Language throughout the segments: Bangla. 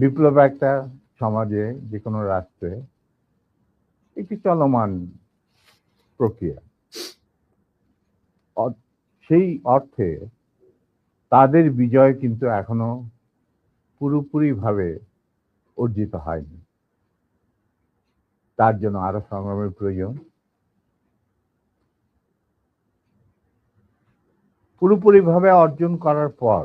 বিপ্লব একটা সমাজে যে কোনো রাষ্ট্রে, একটি চলমান প্রক্রিয়া। সেই অর্থে তাদের বিজয় কিন্তু এখনও পুরোপুরিভাবে অর্জিত হয়নি। তার জন্য আরও সংগ্রামের প্রয়োজন। পুরোপুরিভাবে অর্জন করার পর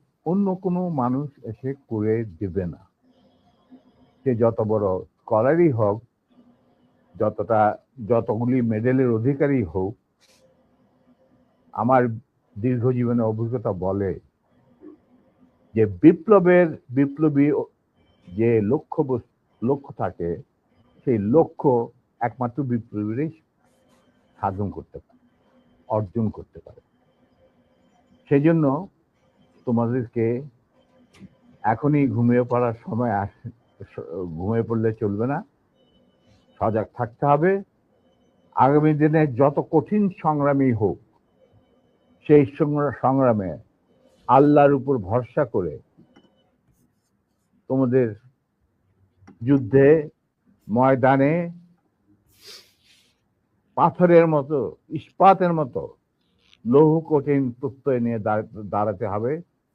অন্য কোনো মানুষ এসে করে দেবে না। সে যত বড় স্কলারই হোক, যতটা, যতগুলি মেডেলের অধিকারী হোক, আমার দীর্ঘ জীবনের অভিজ্ঞতা বলে যে বিপ্লবের, বিপ্লবী যে লক্ষ্য লক্ষ্য থাকে, সেই লক্ষ্য একমাত্র বিপ্লবীরাই সাধন করতে পারে, অর্জন করতে পারে। সেই জন্য তোমাদেরকে এখনই ঘুমিয়ে পড়ার সময় আস ঘুমিয়ে পড়লে চলবে না। সজাগ থাকতে হবে। আগামী দিনে যত কঠিন সংগ্রামই হোক, সেই সংগ্রা- সংগ্রামে আল্লাহর উপর ভরসা করে তোমাদের যুদ্ধে, ময়দানে পাথরের মতো, ইস্পাতের মতো লৌহ কঠিন প্রত্যয় নিয়ে দাঁড়- দাঁড়াতে হবে।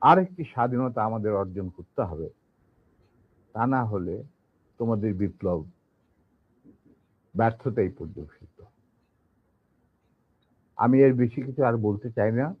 আরেকটি স্বাধীনতা আমাদের অর্জন করতে হবে। তা না হলে তোমাদের বিপ্লব ব্যর্থতাই পর্যবেসিত। আমি এর বেশি কিছু আর বলতে চাই না।